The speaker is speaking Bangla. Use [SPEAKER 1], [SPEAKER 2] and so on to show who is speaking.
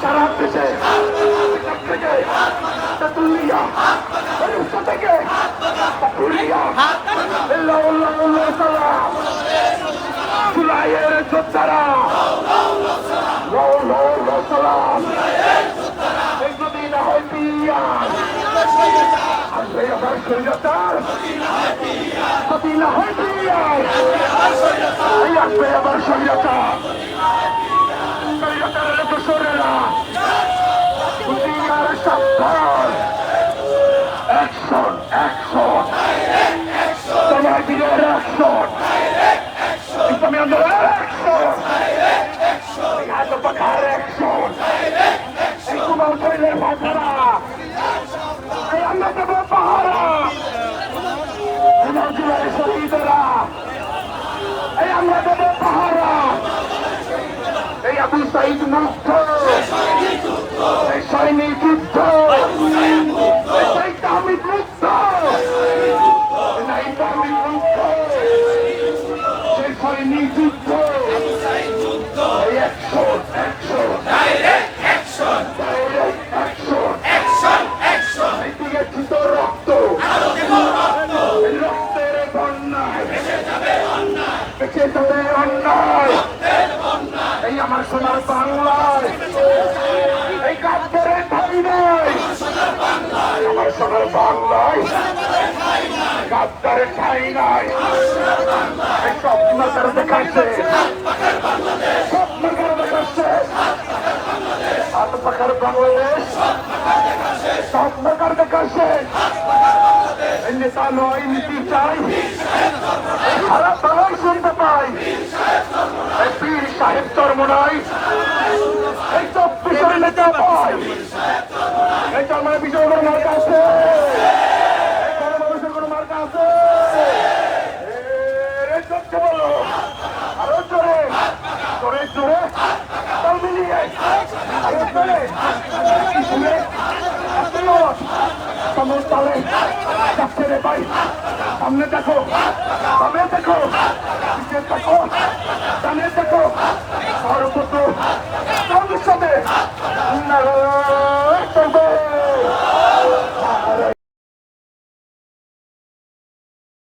[SPEAKER 1] সারা দেশে থেকে তেতুলিয়া উৎসব থেকে তেতুলিয়া সুলাইয়ের যোদ্ধারা সালাম এই যদি না হয় পিয়া আজকে আবার সৈন্যতার যদি না হয় পিয়া আজকে আবার সৈন্যতার অ্যাকশন অ্যাকশন তোমার দিনের অ্যাকশন ইসলামী আন্দোলনের অ্যাকশন আজ পাখার অ্যাকশন এই কুমার শরীরের ভাষারা এই আমরা দেব পাহারা কুমার জুলাই শহীদরা এই আমরা দেব পাহারা এই আবু সাইদ মুক্ত এই সৈনিক যুদ্ধ
[SPEAKER 2] যাবে অন্যায়।
[SPEAKER 1] এই আমার সোনার বাংলায়। এই কাপড়ের ঠাই নাই আমার সোনার বাংলায়। কাপড়ের ঠাই নাই স্বপ্ন করে দেখাচ্ছে। স্বপ্ন করে দেখাচ্ছে। হাত পাখার বাংলাদেশ। স্বপ্ন করে দেখাচ্ছে। নেতা নয়, নীতি চাই। সারা বাংলায় শুনতে পাই এই পীর সাহেব চর্ম নাই। এই চব্বিশের নেতা পাই এই চর্মের পিছনে কোনো মার্কা আছে। পিছনে কোনো মার্কা আছে। বলো সামনে দেখো। সামনে দেখো। দেখো তাদের দেখো। সর্বত সংসদে নারায়ণ